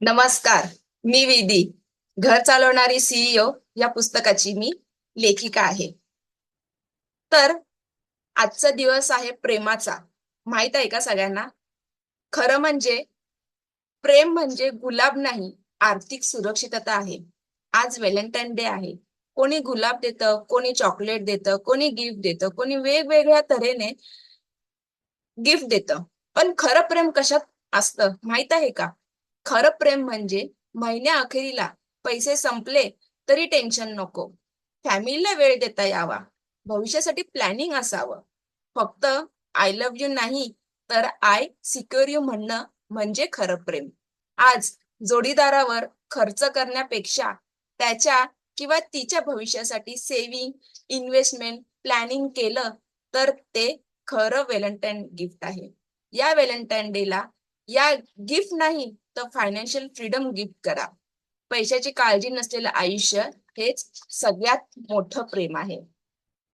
नमस्कार मी विधी. घर चालवणारी सीईओ या पुस्तकाची मी लेखिका आहे. तर आजचा दिवस आहे प्रेमाचा. माहीत आहे का सगळ्यांना? खरं म्हणजे प्रेम म्हणजे गुलाब नाही आर्थिक सुरक्षितता आहे. आज व्हॅलेंटाईन डे आहे. कोणी गुलाब देतं कोणी चॉकलेट देतं कोणी गिफ्ट देतं कोणी वेगवेगळ्या तऱ्हेने गिफ्ट देतं. पण खरं प्रेम कशात असतं माहीत आहे का? खरं प्रेम म्हणजे महिन्या अखेरीला पैसे संपले तरी टेन्शन नको. फॅमिलीला वेळ देता यावा. भविष्यासाठी प्लॅनिंग असावं. फक्त आय लव्ह यू नाही तर आय सिक्युअर यू म्हणणं म्हणजे खरं प्रेम. आज जोडीदारावर खर्च करण्यापेक्षा त्याच्या किंवा तिच्या भविष्यासाठी सेव्हिंग इन्व्हेस्टमेंट प्लॅनिंग केलं तर ते खरं व्हॅलेंटाईन गिफ्ट आहे. या व्हॅलेंटाईन डेला या गिफ्ट नाही तर फायनान्शियल फ्रीडम गिफ्ट करा. पैशाची काळजी नसलेलं आयुष्य हेच सगळ्यात मोठं प्रेम आहे.